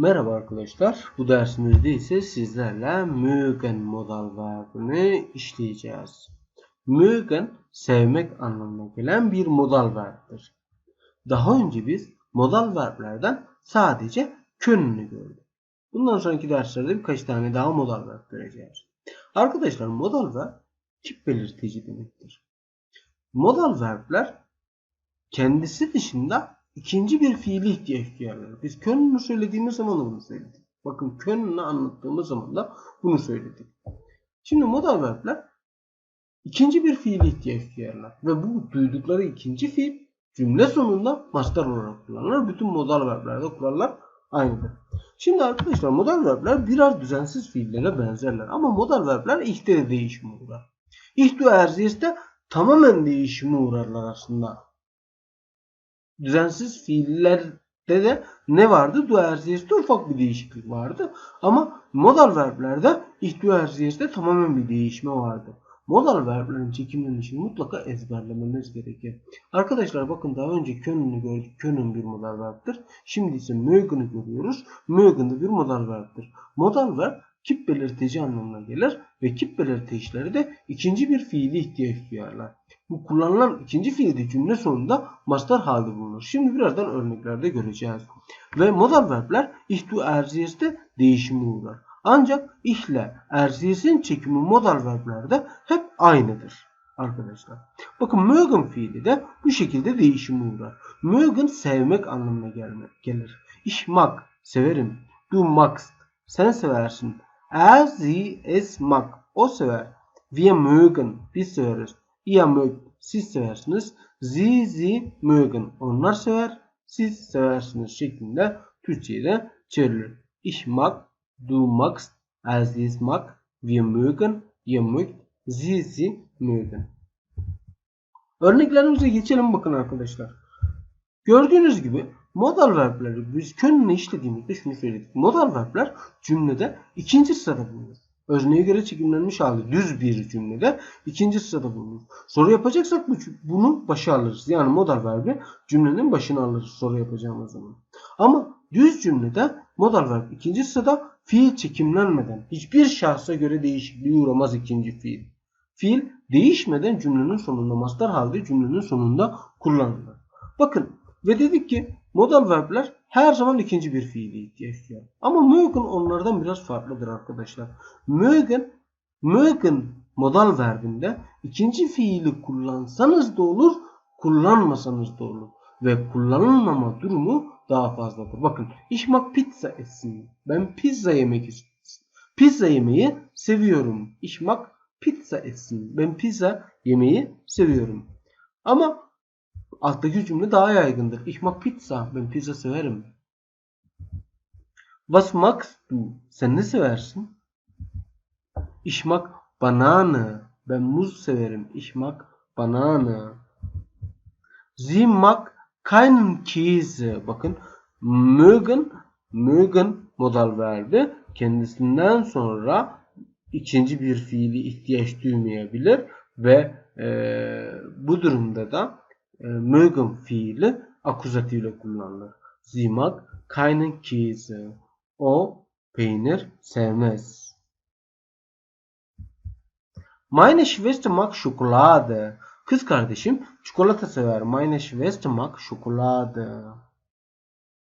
Merhaba arkadaşlar. Bu dersimizde ise sizlerle mögen modal verbini işleyeceğiz. Mögen sevmek anlamına gelen bir modal verbdir. Daha önce biz modal verblerden sadece könünü gördük. Bundan sonraki derslerde birkaç tane daha modal verb göreceğiz. Arkadaşlar modal verb tip belirtici demektir. Modal verbler kendisi dışında ikinci bir fiili ihtiyaç duyarlar. Biz könünü söylediğimiz zaman da bunu söyledik. Bakın könünü anlattığımız zaman da bunu söyledik. Şimdi modal verbler ikinci bir fiili ihtiyaç duyarlar. Ve bu duydukları ikinci fiil cümle sonunda master olarak kullanılır. Bütün modal verblerde kurallar aynıdır. Şimdi arkadaşlar modal verbler biraz düzensiz fiillere benzerler. Ama modal verbler ihte de değişime uğrar. İhtu erziyeste tamamen değişime uğrarlar aslında düzensiz fiillerde de ne vardı? Duerziyeste ufak bir değişiklik vardı. Ama modal verblerde ihtuerziyeste tamamen bir değişme vardı. Modal verblerin çekimlenişini mutlaka ezberlemeniz gerekir. Arkadaşlar bakın daha önce könünü gördük. Könün bir modal verbdir. Şimdi ise mögen'i görüyoruz. Mögen de bir modal verbdir. Modal verb kip belirtici anlamına gelir ve kip belirticileri de ikinci bir fiili ihtiyaç duyarlar. Bu kullanılan ikinci fiil de cümle sonunda master halde bulunur. Şimdi birazdan örneklerde göreceğiz. Ve modal verbler ihtu erziyeste değişime uğrar. Ancak ihle erziyesin çekimi modal verblerde hep aynıdır arkadaşlar. Bakın mögen fiili de bu şekilde değişime uğrar. Mögen sevmek anlamına gelir. Ich mag, severim. Du magst, sen seversin. Er, sie, es mag, o sever. Wir mögen, biz severiz. Ihr siz seversiniz. Sie, sie onlar sever. Siz seversiniz şeklinde Türkçe'ye çevrilir. Ich mag, du magst, er, sie, mag. Wir mögen, ihr mögt, sie, sie. Örneklerimize geçelim bakın arkadaşlar. Gördüğünüz gibi modal verbleri biz könüne işlediğimizde şunu söyledik. Modal verbler cümlede ikinci sırada bulunur. Özneye göre çekimlenmiş hali düz bir cümlede ikinci sırada bulunur. Soru yapacaksak bunu başa alırız. Yani modal verbi cümlenin başına alırız soru yapacağımız zaman. Ama düz cümlede modal verb ikinci sırada fiil çekimlenmeden hiçbir şahsa göre değişikliğe uğramaz ikinci fiil. Fiil değişmeden cümlenin sonunda master halde cümlenin sonunda kullanılır. Bakın ve dedik ki modal verbler her zaman ikinci bir fiili ihtiyaç duyar. Ama mögen onlardan biraz farklıdır arkadaşlar. Mögen, mögen modal verbinde ikinci fiili kullansanız da olur, kullanmasanız da olur. Ve kullanılmama durumu daha fazladır. Bakın, ich mag pizza essen. Ben pizza yemek istiyorum. Pizza yemeyi seviyorum. Ich mag pizza essen. Ben pizza yemeyi seviyorum. Ama Alttaki cümle daha yaygındır. Ich mag pizza. Ben pizza severim. Was magst du? Sen ne seversin? Ich mag Banane. Ben muz severim. Ich mag Banane. Sie mag keinen Käse. Bakın mögen mögen modal verdi. Kendisinden sonra ikinci bir fiili ihtiyaç duymayabilir ve e, bu durumda da mögen fiili akuzatifle kullanılır. Sie mag keinen Käse. O peynir sevmez. Meine Schwester mag Schokolade. Kız kardeşim çikolata sever. Meine Schwester mag Schokolade.